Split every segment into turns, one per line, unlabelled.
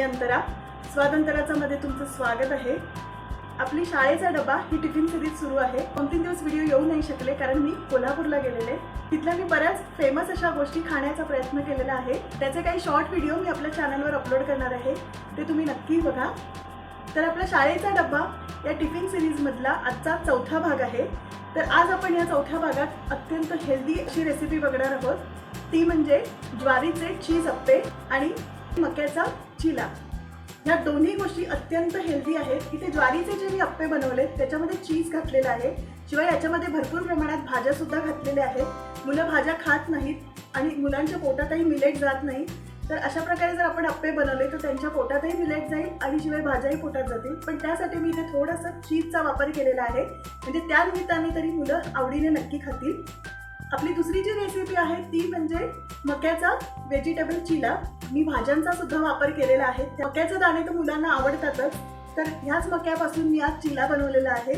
मी अंतरा. स्वादंतराचा मध्ये तुमचं स्वागत आहे. आपली शाळेचा डबा ही टिफिन सिरीज सुरू आहे. दोन तीन दिवस व्हिडिओ येऊ नाही शकले कारण मी कोल्हापूरला गेलेले. तिथल्या मी बऱ्याच फेमस अशा गोष्टी खाण्याचा प्रयत्न केलेला आहे. त्याचे काही शॉर्ट व्हिडिओ मी आपल्या चॅनलवर अपलोड करणार आहे. ते तुम्ही नक्की बघा. तर आपल्या शाळेचा डब्बा या टिफिन सिरीजमधला आजचा चौथा भाग आहे. तर आज आपण या चौथ्या भागात अत्यंत हेल्दी अशी रेसिपी बघणार आहोत. ती म्हणजे ज्वारीचे चीज अप्पे आणि मक्याचा चिला. ह्या दोन्ही गोष्टी अत्यंत हेल्दी आहेत. इथे ज्वारीचे जे मी अप्पे बनवले त्याच्यामध्ये चीज घातलेलं आहे. शिवाय याच्यामध्ये भरपूर प्रमाणात भाज्या सुद्धा घातलेल्या आहेत. मुलं भाज्या खात नाहीत आणि मुलांच्या पोटातही मिलेट जात नाही. तर अशा प्रकारे जर आपण अप्पे बनवले तर त्यांच्या पोटातही मिलेट जाईल आणि शिवाय भाज्याही पोटात जातील. पण त्यासाठी मी इथे थोडासा चीजचा वापर केलेला आहे. म्हणजे त्या निमित्ताने तरी मुलं आवडीने नक्की खातील. आपली दुसरी जी रेसिपी आहे ती म्हणजे मक्याचा व्हेजिटेबल चिला. मी भाज्यांचा सुद्धा वापर केलेला आहे. मक्याचे दाणे तर मुलांना आवडतातच तर ह्याच मक्यापासून मी आज चिला बनवलेला आहे.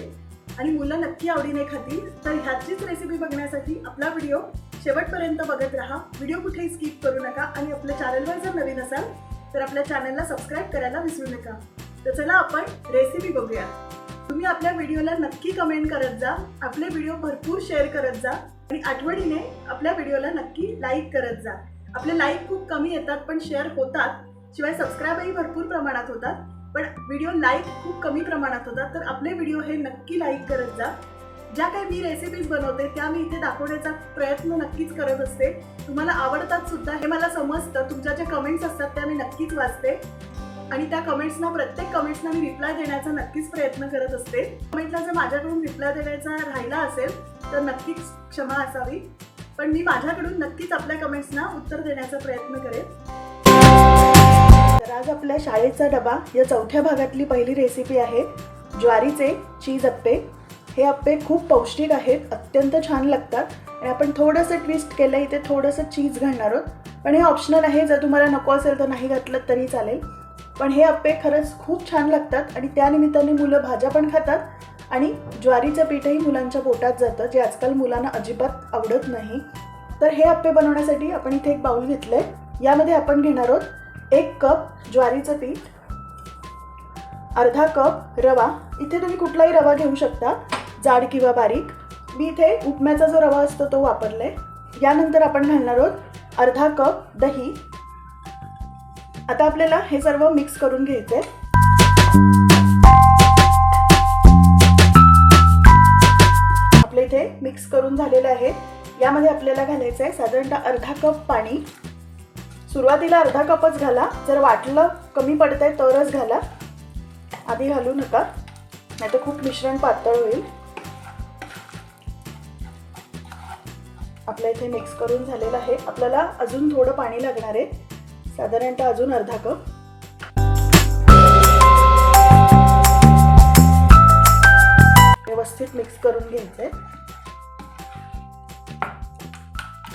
आणि मुलं नक्की आवडीने खातील. तर ह्याचीच रेसिपी बघण्यासाठी आपला व्हिडिओ शेवटपर्यंत बघत राहा. व्हिडिओ कुठेही स्किप करू नका आणि आपल्या चॅनलवर जर नवीन असाल तर आपल्या चॅनलला सबस्क्राईब करायला विसरू नका. तर चला आपण रेसिपी बघूया. तुम्ही आपल्या व्हिडिओला नक्की कमेंट करत जा. आपले व्हिडिओ भरपूर शेअर करत जा. आणि आठवणीने आपल्या व्हिडिओला नक्की लाईक करत जा. आपले लाईक खूप कमी येतात पण शेअर होतात. शिवाय सबस्क्राईबही भरपूर प्रमाणात होतात. पण व्हिडिओ लाईक खूप कमी प्रमाणात होतात. तर आपले व्हिडिओ हे नक्की लाईक करत जा. ज्या काही मी रेसिपीज बनवते त्या मी इथे दाखवण्याचा प्रयत्न नक्कीच करत असते. तुम्हाला आवडतात सुद्धा हे मला समजतं. तुमच्या ज्या कमेंट्स असतात त्या मी नक्कीच वाचते. आणि त्या कमेंट्सना प्रत्येक कमेंट्सना मी रिप्लाय देण्याचा नक्कीच प्रयत्न करत असते. कमेंटला जर माझ्याकडून रिप्लाय देण्याचा राहिला असेल तर नक्कीच क्षमा असावी. पण मी माझ्याकडून नक्कीच आपल्या कमेंट्सना उत्तर देण्याचा प्रयत्न करेन. तर आज आपल्या शाळेचा डबा या चौथ्या भागातली पहिली रेसिपी आहे. ज्वारीचे चीज अप्पे. हे अप्पे खूप पौष्टिक आहेत अत्यंत छान लागतात आणि आपण थोडंसं ट्विस्ट केलं इथे थोडंसं चीज घालणार आहोत. पण हे ऑप्शनल आहे जर तुम्हाला नको असेल तर नाही घातलं तरी चालेल. पण हे अप्पे खरंच खूप छान लागतात आणि त्या निमित्ताने मुलं भाज्या पण खातात. आणि ज्वारीचं पीठही मुलांच्या पोटात जातं जे आजकाल मुलांना अजिबात आवडत नाही. तर हे आप्पे बनवण्यासाठी आपण इथे एक बाऊल घेतलं आहे यामध्ये आपण घेणार आहोत एक कप ज्वारीचं पीठ अर्धा कप रवा. इथे तुम्ही कुठलाही रवा घेऊ शकता जाड किंवा बारीक. मी इथे उपम्याचा जो रवा असतो तो वापरला आहे यानंतर आपण घालणार आहोत अर्धा कप दही. आता आपल्याला हे सर्व मिक्स करून घ्यायचं आहे इथे मिक्स करून झालेलं आहे. यामध्ये आपल्याला घालायचं आहे साधारणतः अर्धा कप पाणी. सुरुवातीला अर्धा कपच घाला. जर वाटलं कमी पडतंय तरच घाला. आधी घालू नका. नाही तर खूप मिश्रण पातळ होईल. आपल्या इथे मिक्स करून झालेलं आहे. आपल्याला अजून थोडं पाणी लागणार आहे. साधारणतः अजून अर्धा कप. व्यवस्थित मिक्स करून घ्यायचंय.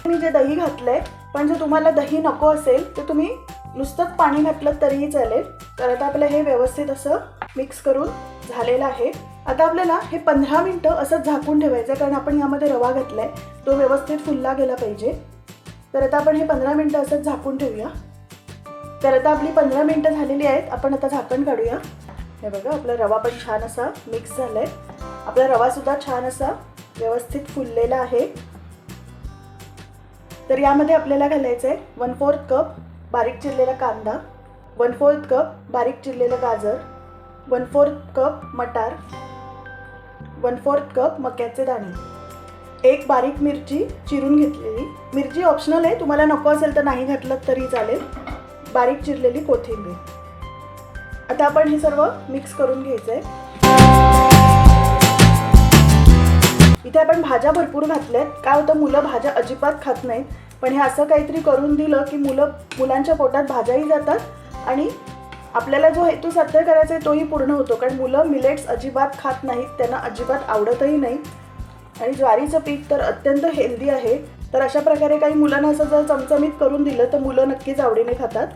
मी जे दही घातलंय पण जर तुम्हाला दही नको असेल तर तुम्ही नुसतंच पाणी घातलं तरीही चालेल. तर आता आपलं हे व्यवस्थित असं मिक्स करून झालेलं आहे. आता आपल्याला हे पंधरा मिनटं असं झाकून ठेवायचं कारण आपण यामध्ये रवा घातलाय. तो व्यवस्थित फुलला गेला पाहिजे. तर आता आपण हे पंधरा मिनटं असंच झाकून ठेवूया. तर आता आपली पंधरा मिनटं झालेली आहेत आपण आता झाकण काढूया. हे बघा आपला रवा पण छान असा मिक्स झालाय. आपला रवासुद्धा छान असा व्यवस्थित फुललेला आहे. तर यामध्ये आपल्याला घालायचं आहे वन फोर्थ कप बारीक चिरलेला कांदा वन फोर्थ कप बारीक चिरलेलं गाजर वन फोर्थ कप मटार वन फोर्थ कप मक्याचे दाणे. एक बारीक मिरची चिरून घेतलेली. मिरची ऑप्शनल आहे तुम्हाला नको असेल तर नाही घातलं तरी चालेल. बारीक चिरलेली कोथिंबीर. आता आपण हे सर्व मिक्स करून घ्यायचं आहे इथे आपण भाज्या भरपूर घातल्यात. काय होतं मुलं भाज्या अजिबात खात नाहीत. पण हे असं काहीतरी करून दिलं की मुलं मुलांच्या पोटात भाज्याही जातात आणि आपल्याला जो हेतू साध्य करायचा आहे तोही पूर्ण होतो. कारण मुलं मिलेट्स अजिबात खात नाहीत त्यांना अजिबात आवडतही नाही. आणि ज्वारीचं पीक तर अत्यंत हेल्दी आहे. तर अशा प्रकारे काही मुलांना असं जर चमचमीत करून दिलं तर मुलं नक्कीच आवडीने खातात.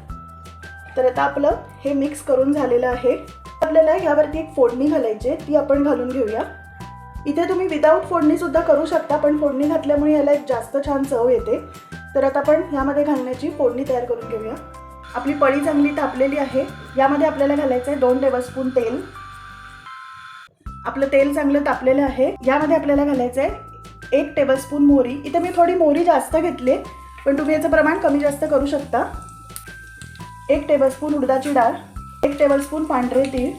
तर आता आपलं हे मिक्स करून झालेलं आहे. आपल्याला ह्यावरती एक फोडणी घालायची आहे ती आपण घालून घेऊया. इथे तुम्ही विदाऊट फोडणीसुद्धा करू शकता पण फोडणी घातल्यामुळे याला एक जास्त छान चव येते. तर आता आपण ह्यामध्ये घालण्याची फोडणी तयार करून घेऊया. आपली पळी चांगली तापलेली आहे. यामध्ये आपल्याला घालायचं आहे दोन टेबलस्पून तेल. आपलं तेल चांगलं तापलेलं आहे. यामध्ये आपल्याला घालायचं आहे एक टेबलस्पून मोहरी. इथे मी थोडी मोहरी जास्त घेतली पण तुम्ही याचं प्रमाण कमी जास्त करू शकता. एक टेबलस्पून उडदाची डाळ एक टेबलस्पून पांढरे तीळ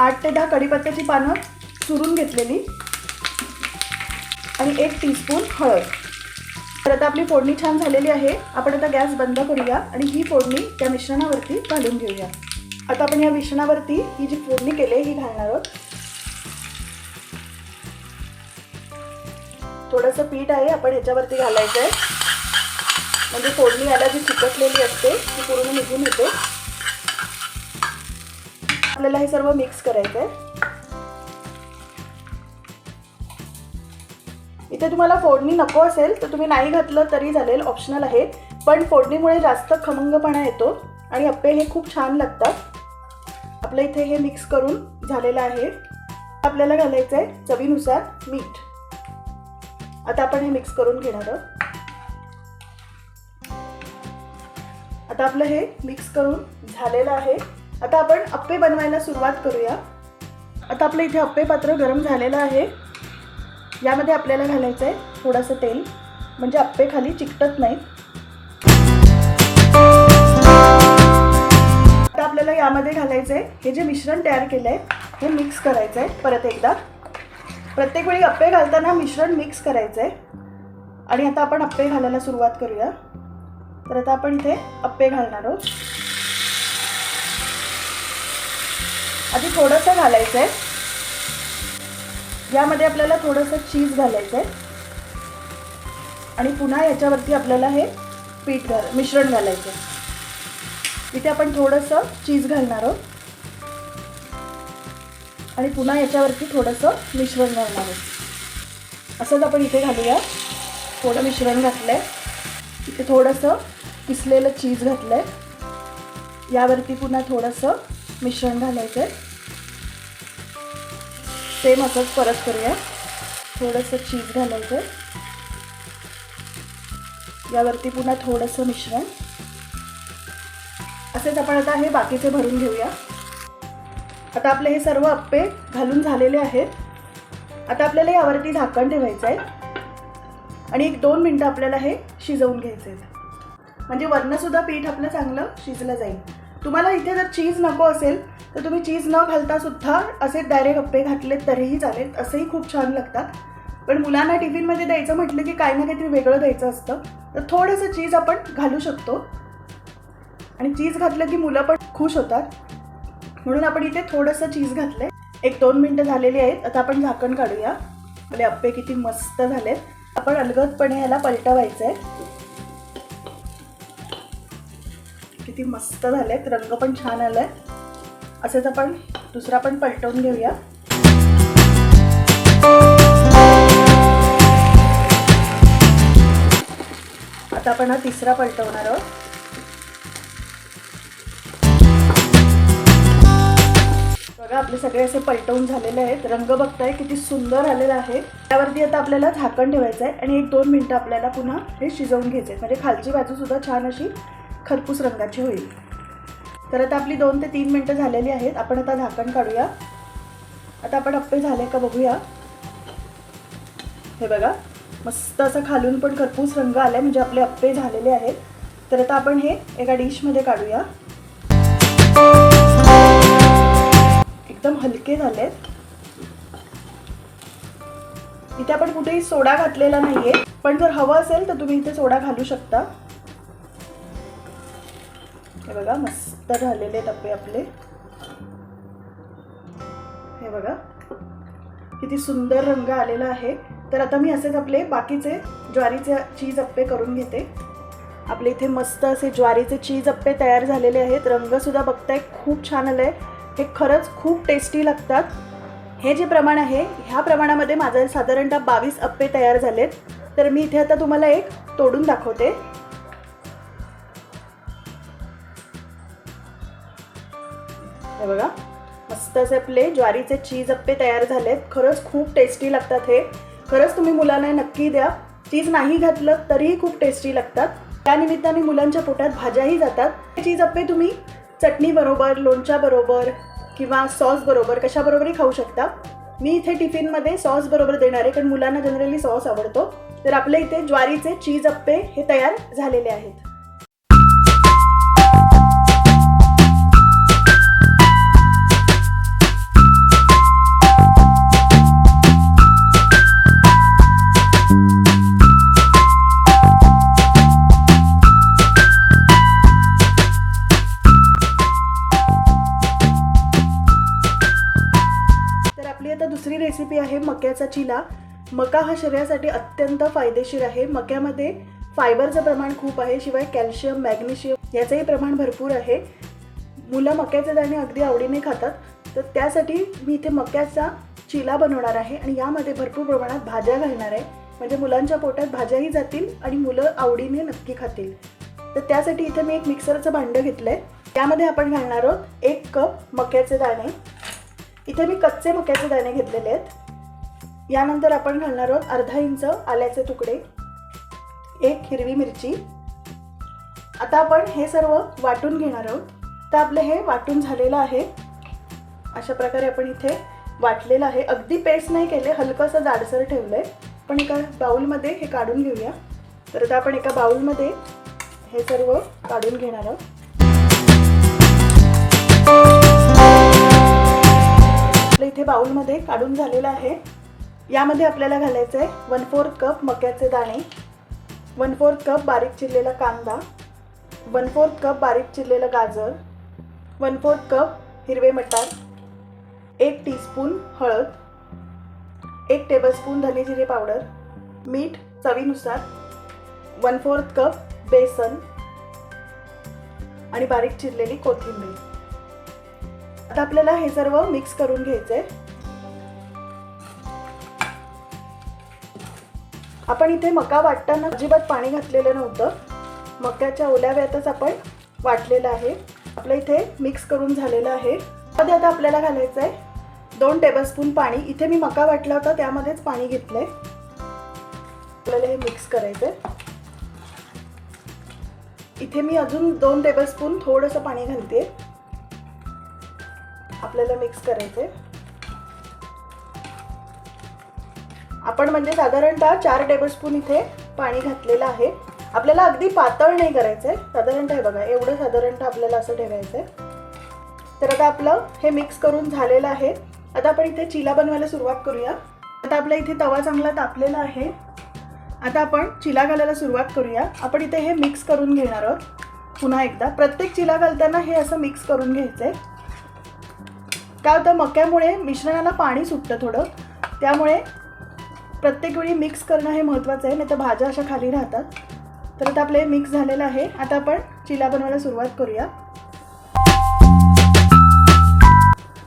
आठ ते दहा कढीपत्त्याची पानं चुरून घेतलेली आणि एक टीस्पून हळद. तर आता आपली फोडणी छान झालेली आहे. आपण आता गॅस बंद करूया आणि ही फोडणी त्या मिश्रणावरती घालून घेऊया. आता आपण या मिश्रणावरती ही जी फोडणी केली आहे ही घालणार आहोत. थोडंसं पीठ आहे आपण ह्याच्यावरती घालायचं आहे म्हणजे फोडणी याला जी चिकटलेली असते ती पूर्ण निघून येते. आपल्याला हे सर्व मिक्स करायचं आहे इथे तुम्हाला फोडणी नको असेल तर तुम्ही नाही घातलं तरी चालेल ऑप्शनल आहे. पण फोडणीमुळे जास्त खमंगपणा येतो आणि अप्पे हे खूप छान लागतात. आपलं इथे हे मिक्स करून झालेलं आहे. आपल्याला घालायचं आहे चवीनुसार मीठ. आता आपण हे मिक्स करून घेणार आहोत. आता आपलं हे मिक्स करून झालेलं आहे. आता आपण अप्पे बनवायला सुरुवात करूया. आता आपलं इथे अप्पे पात्र गरम झालेलं आहे. यामध्ये आपल्याला घालायचं आहे थोडंसं तेल. म्हणजे अप्पे खाली चिकटत नाहीत. आता आपल्याला यामध्ये घालायचं आहे हे जे मिश्रण तयार केलं आहे हे मिक्स करायचं आहे परत एकदा. प्रत्येक वेळी अप्पे घालताना मिश्रण मिक्स करायचं आहे आणि आता आपण अप्पे घालायला सुरुवात करूया. तर आता आपण इथे अप्पे घालणार आहोत. आधी थोडंसं घालायचं आहे यामध्ये आपल्याला थोडंसं चीज घालायचं आहे आणि पुन्हा याच्यावरती आपल्याला हे पीठ घाल मिश्रण घालायचं आहे इथे आपण थोडंसं चीज घालणार आहोत. आणि पुन्हा याच्यावरती थोडंसं मिश्रण घालणार आहोत. असंच आपण इथे घालूया. थोडं मिश्रण घातलं आहे इथे थोडंसं किसलेलं चीज घातलं आहे यावरती पुन्हा थोडंसं मिश्रण घालायचं आहे सेम असंच परत करूया. थोडंसं चीज घालायचं. आहे यावरती पुन्हा थोडंसं मिश्रण. असेच आपण आता हे बाकीचे भरून घेऊया. आता आपले हे सर्व अप्पे घालून झालेले आहेत. आता आपल्याला यावरती झाकण ठेवायचं आहे. आणि एक दोन मिनटं आपल्याला हे शिजवून घ्यायचं आहे. म्हणजे वरनंसुद्धा पीठ आपलं चांगलं शिजलं जाईल. तुम्हाला इथे जर चीज नको असेल तर तुम्ही चीज न घालता सुद्धा असे डायरेक्ट अप्पे घातले तरीही चालेल. असेही खूप छान लागतात. पण मुलांना टिफिनमध्ये द्यायचं म्हटलं की काही ना काहीतरी वेगळं द्यायचं असतं तर थोडंसं चीज आपण घालू शकतो. आणि चीज घातलं की मुलं पण खुश होतात. म्हणून आपण इथे थोडंसं चीज घातलंय. एक दोन मिनटं झालेली आहेत. आता आपण झाकण काढूया. आपले अप्पे किती मस्त झालेत. आपण अलगदपणे याला पलटवायचं आहे किती मस्त झालेत रंग पण छान आलाय. असेच आपण दुसरा पण पलटवून घेऊया. आता आपण हा तिसरा पलटवणार आहोत. बघा आपले सगळे असे पलटवून झालेले आहेत. रंग बघताय किती सुंदर आलेला आहे. त्यावरती आता आपल्याला झाकण ठेवायचं आहे आणि एक दोन मिनटं आपल्याला पुन्हा हे शिजवून घ्यायचे म्हणजे खालची बाजू सुद्धा छान अशी खरपूस रंगाची होईल. तर आता आपली दोन ते तीन मिनटं झालेली आहेत. आपण आता झाकण काढूया. आता आपण अप्पे झाले का बघूया. हे बघा मस्त असं खालून पण खरपूस रंग आलाय म्हणजे आपले अप्पे झालेले आहेत. तर आता आपण हे एका डिशमध्ये काढूया. एकदम हलके झालेत. इथे आपण कुठेही सोडा घातलेला नाहीये. पण जर हवं असेल तर तुम्ही इथे सोडा घालू शकता. हे बघा मस्त झालेले टप्पे आपले. हे बघा किती सुंदर रंग आलेला आहे. तर आता मी असेच आपले बाकीचे ज्वारीचे चीज अप्पे करून घेते. आपले इथे मस्त असे ज्वारीचे चीज अप्पे तयार झालेले आहेत. रंगसुद्धा बघताय खूप छान आलं आहे हे खरंच खूप टेस्टी लागतात. हे जे प्रमाण आहे ह्या प्रमाणामध्ये माझं साधारणतः बावीस अप्पे तयार झालेत. तर मी इथे आता तुम्हाला एक तोडून दाखवते. हे बघा. मस्त असे आपले ज्वारीचे चीज अप्पे तयार झालेत. खरंच खूप टेस्टी लागतात हे. खरंच तुम्ही मुलांना नक्की द्या. चीज नाही घातलं तरीही खूप टेस्टी लागतात. त्यानिमित्ताने मुलांच्या पोटात भाज्याही जातात. चीज अप्पे तुम्ही चटणीबरोबर लोणच्याबरोबर किंवा सॉसबरोबर कशाबरोबरही खाऊ शकता. मी इथे टिफिनमध्ये सॉस बरोबर देणार आहे कारण मुलांना जनरली सॉस आवडतो. तर आपल्या इथे ज्वारीचे चीज अप्पे हे तयार झालेले आहेत. रेसिपी आहे मक्याचा चिला. मका हा शरीरासाठी अत्यंत फायदेशीर आहे. मक्यामध्ये फायबरचं प्रमाण खूप आहे शिवाय कॅल्शियम मॅग्नेशियम याचंही प्रमाण भरपूर आहे. मुलं मक्याचे दाणे अगदी आवडीने खातात. तर त्यासाठी मी इथे मक्याचा चिला बनवणार आहे आणि यामध्ये भरपूर प्रमाणात भाज्या घालणार आहे. म्हणजे मुलांच्या पोटात भाज्याही जातील आणि मुलं आवडीने नक्की खातील. तर त्यासाठी इथे मी एक मिक्सरचं भांडं घेतलं आहे त्यामध्ये आपण घालणार आहोत एक कप मक्याचे दाणे. इथे मी कच्चे मक्याचे दाणे घेतलेले आहेत. यानंतर आपण घालणार आहोत अर्धा इंच आल्याचे तुकडे एक हिरवी मिरची. आता आपण हे सर्व वाटून घेणार आहोत. तर आपलं हे वाटून झालेलं आहे. अशा प्रकारे आपण इथे वाटलेलं आहे. अगदी पेस्ट नाही केले हलकंसं जाडसर ठेवलं आहे पण एका बाऊलमध्ये हे काढून घेऊया. तर आता आपण एका बाऊलमध्ये हे सर्व काढून घेणार आहोत. इथे बाउलमध्ये काढून झालेलं आहे. यामध्ये आपल्याला घालायचं आहे वन फोर्थ कप मक्याचे दाणे वन फोर्थ कप बारीक चिरलेला कांदा वन फोर्थ कप बारीक चिरलेलं गाजर वन फोर्थ कप हिरवे मटार एक टीस्पून हळद एक टेबलस्पून धने जिरे पावडर मीठ चवीनुसार वन फोर्थ कप बेसन आणि बारीक चिरलेली कोथिंबीर. आता आपल्याला हे सर्व मिक्स करून घ्यायचंय. आपण इथे मका वाटताना अजिबात पाणी घातलेलं नव्हतं. मक्याच्या ओल्याव्यातच आपण वाटलेलं आहे. आपलं इथे मिक्स करून झालेलं आहे. मध्ये आता आपल्याला घालायचं आहे दोन टेबलस्पून पाणी. इथे मी मका वाटला होता त्यामध्येच पाणी घेतलंय. आपल्याला हे मिक्स करायचंय. इथे मी अजून दोन टेबलस्पून थोडंसं पाणी घालते आपल्याला मिक्स करायचे आपण म्हणजे साधारणतः चार टेबलस्पून इथे पाणी घातलेलं आहे. आपल्याला अगदी पातळ नाही करायचंय. साधारणतः हे बघा एवढं साधारणतः आपल्याला असं ठेवायचंय. तर आता आपलं हे मिक्स करून झालेलं आहे. आता आपण इथे चिला बनवायला सुरुवात करूया. आता आपल्या इथे तवा चांगला तापलेला आहे. आता आपण चिला घालायला सुरुवात करूया. आपण इथे हे मिक्स करून घेणार आहोत. पुन्हा एकदा प्रत्येक चिला घालताना हे असं मिक्स करून घ्यायचं आहे काय होतं मक्यामुळे मिश्रणाला पाणी सुटतं थोडं. त्यामुळे प्रत्येक वेळी मिक्स करणं हे महत्त्वाचं आहे नाही तर भाज्या अशा खाली राहतात. तर आता आपले मिक्स झालेलं आहे. आता आपण चिला बनवायला सुरुवात करूया.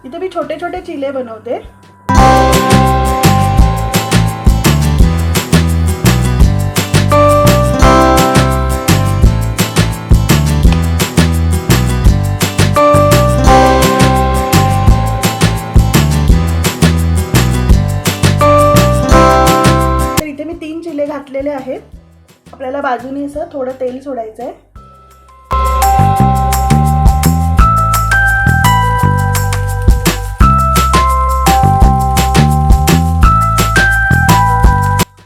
इथे मी छोटे छोटे चिले बनवते. आहेत बाजूने असं थोडं तेल सोडायचं आहे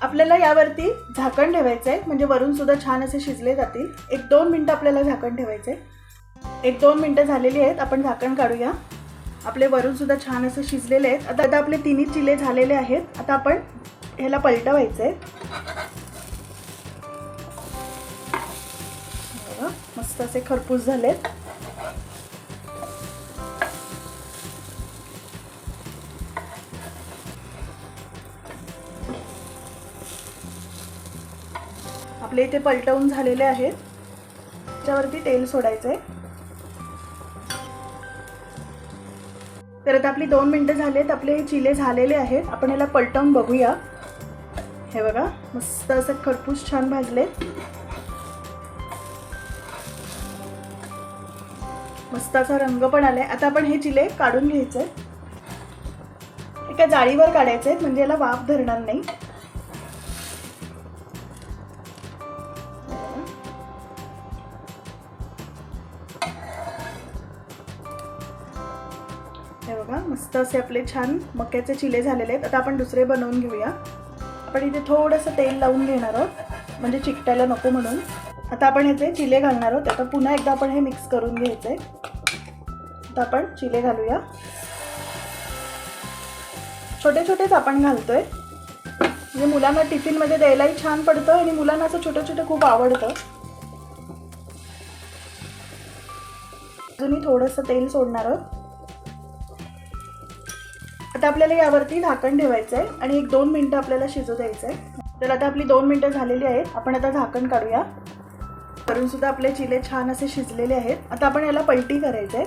आपल्याला यावरती झाकण ठेवायचं आहे म्हणजे वरून सुद्धा छान असे शिजले जातील. एक दोन मिनटं आपल्याला झाकण ठेवायचं आहे एक दोन मिनटं झालेली आहेत आपण झाकण काढूया. आपले वरून सुद्धा छान असे शिजलेले आहेत. आता आता आपले तिन्ही चिले झालेले आहेत. आता आपण ह्याला पलटवायचं आहे मस्त असे खरपूस झालेत. आपले इथे पलटवून झालेले आहेत. त्याच्यावरती तेल सोडायचं आहे तर आता आपली दोन मिनटं झालेत. आपले चिले झालेले आहेत. आपण याला पलटवून बघूया. हे बघा मस्त असं खरपूस छान भाजले मस्त असा रंग पण आलाय. आता आपण हे चिले काढून घ्यायचे एका जाळीवर काढायचे म्हणजे याला वाफ धरणार नाही. बघा मस्त असे आपले छान मक्याचे चिले झालेले आहेत. आता आपण दुसरे बनवून घेऊया. आपण इथे थोडंसं तेल लावून घेणार आहोत. म्हणजे चिकटायला नको म्हणून. आता आपण याचे चिले घालणार आहोत. आता पुन्हा एकदा आपण हे मिक्स करून घ्यायचं. आहे आता आपण चिले घालूया. छोटे छोटेच आपण घालतोय. म्हणजे मुलांना टिफिनमध्ये द्यायलाही छान पडतं आणि मुलांना असं छोटं छोटं खूप आवडतं. अजूनही थोडंसं तेल सोडणार आहोत. आता आपल्याला यावरती झाकण ठेवायचं आहे आणि एक दोन मिनटं आपल्याला शिजू द्यायचं आहे तर आता आपली दोन मिनटं झालेली आहेत. आपण आता झाकण काढूया. करून सुद्धा आपले चिले छान असे शिजलेले आहेत. आता आपण याला पलटी करायचं आहे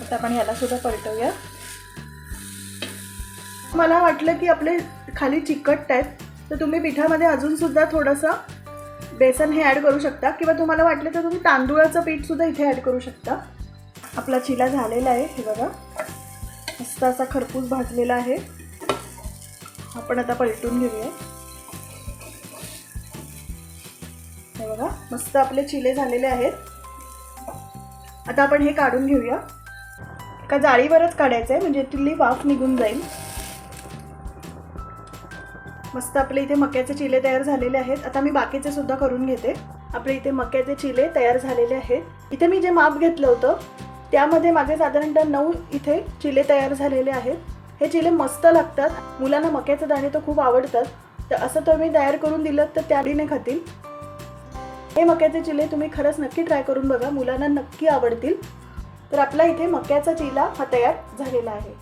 आता आपण याला सुद्धा पलटवूया. मला वाटलं की आपले खाली चिकट आहेत. तर तुम्ही पिठामध्ये अजून सुद्धा थोडंसं बेसन हे ॲड करू शकता. किंवा तुम्हाला वाटलं तर तुम्ही तांदूळाचं पीठ सुद्धा इथे ॲड करू शकता. आपला चिला झालेला आहे हे बघा. मस्त असा खरपूस भाजलेला आहे. आपण आता पलटून घेऊया. हे बघा मस्त आपले चिले झालेले आहेत. आता आपण हे काढून घेऊया. एका जाळीवरच काढायचं आहे म्हणजे तिथली वाफ निघून जाईल. मस्त आपले इथे मक्याचे चिले तयार झालेले आहेत. आता मी बाकीचे सुद्धा करून घेते. आपले इथे मक्याचे चिले तयार झालेले आहेत. इथे मी जे माप घेतलं होतं त्यामध्ये माझे साधारणतः नऊ इथे चिले तयार झालेले आहेत. हे चिले मस्त लागतात. मुलांना मक्याचे दाणे तर खूप आवडतात. तर असं तुम्ही तयार करून दिलं तर त्याडीने खातील. हे मक्याचे चिले तुम्ही खरंच नक्की ट्राय करून बघा. मुलांना नक्की आवडतील. तर आपला इथे मक्याचा चिला हा तयार झालेला आहे.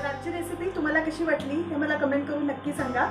आजची रेसिपी तुम्हाला कशी वाटली हे मला कमेंट करून नक्की सांगा.